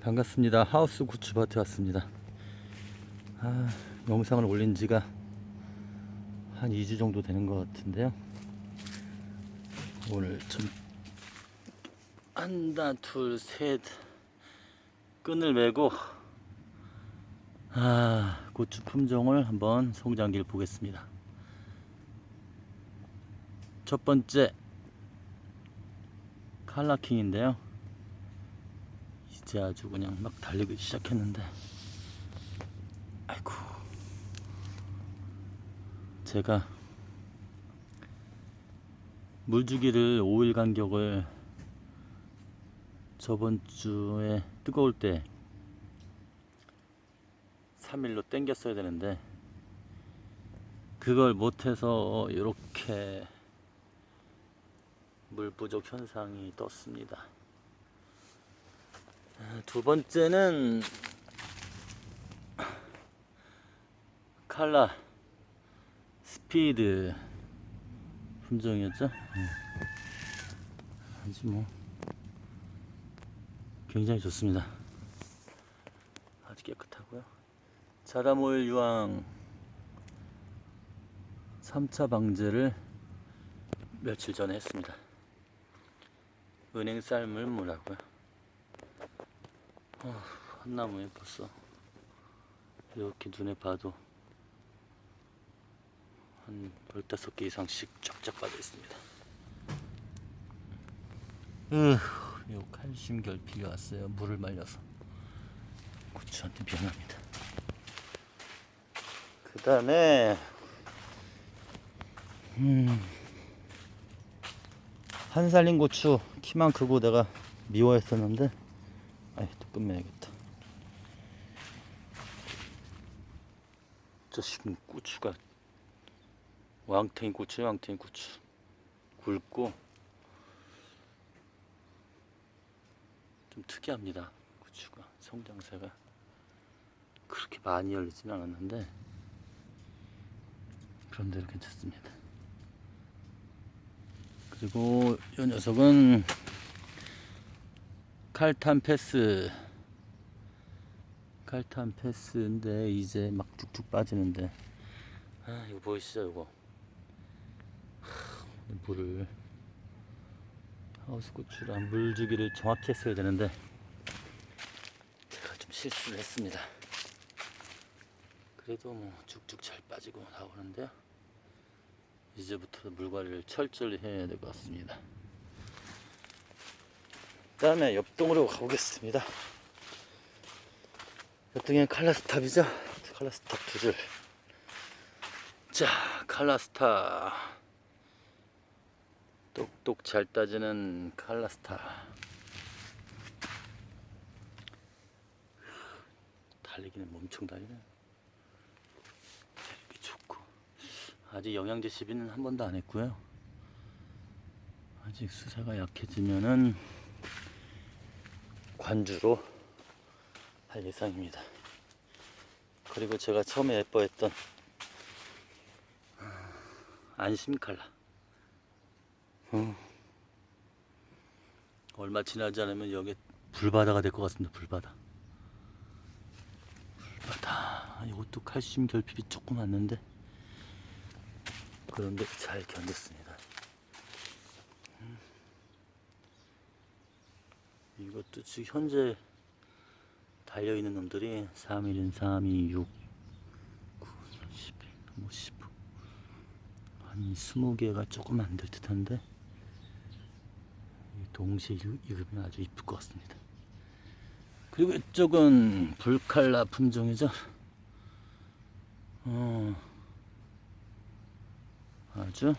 반갑습니다. 하우스 고추밭에 왔습니다. 아, 영상을 올린 지가 한 2주 정도 되는 것 같은데요. 오늘 좀 한다, 둘, 셋 끈을 메고 아, 고추 품종을 한번 성장기를 보겠습니다. 첫 번째 칼라킹인데요. 이제 아주 그냥 막 달리기 시작했는데 아이고 제가 물주기를 5일 간격을 저번 주에 뜨거울 때 3일로 땡겼어야 되는데 그걸 못해서 이렇게 물 부족 현상이 떴습니다. 아, 두 번째는 칼라 스피드 품종이었죠. 음. 아주 뭐 굉장히 좋습니다. 아주 깨끗하고요. 자라몰 유황 3차 방제를 며칠 전에 했습니다. 은행 쌀물 물하고요. 어, 한 나무에 벌써 이렇게 눈에 봐도 한 15개 이상씩 쫙쫙 빠져 있습니다. 으, 요 칼슘 결핍이 왔어요. 물을 말려서 고추한테 미안합니다. 그 다음에 음, 한살린 고추 키만 크고 내가 미워했었는데 아이 또 끝내야겠다. 저 지금 고추가 왕탱이 고추 왕탱이 고추. 굵고 좀 특이합니다 고추가 성장세가. 그렇게 많이 열리진 않았는데 그런대로 괜찮습니다. 그리고 이 녀석은 칼탄 패스. 칼탄 패스인데 이제 막 쭉쭉 빠지는데. 아 이거 보이시죠 이거? 하, 물을. 하우스 고추랑 물 주기를 정확히 했어야 되는데 제가 좀 실수를 했습니다. 그래도 뭐 쭉쭉 잘 빠지고 나오는데요. 이제부터 물 관리를 철저히 해야 될 것 같습니다. 그 다음에 옆동으로 가보겠습니다. 옆동에는 칼라스탑이죠? 칼라스탑 두 줄. 자, 칼라스타. 똑똑 잘 따지는 칼라스타. 달리기는 엄청 달리네. 이렇게 좋고. 아직 영양제 시비는 한 번도 안 했고요. 아직 수사가 약해지면은 관주로 할 예상입니다. 그리고 제가 처음에 예뻐했던 안심 칼라. 어. 얼마 지나지 않으면 여기 불바다가 될 것 같습니다. 불바다. 불바다. 이것도 칼슘 결핍이 조금 왔는데 그런데 잘 견뎠습니다. 이것도 지금 현재 달려있는 놈들이 3일은 3, 2, 6, 9, 10, 뭐 15. 한 20개가 조금 안 될 듯한데 동시에 익- 익으면 아주 이쁠 것 같습니다. 그리고 이쪽은 불칼라 품종이죠. 어, 아주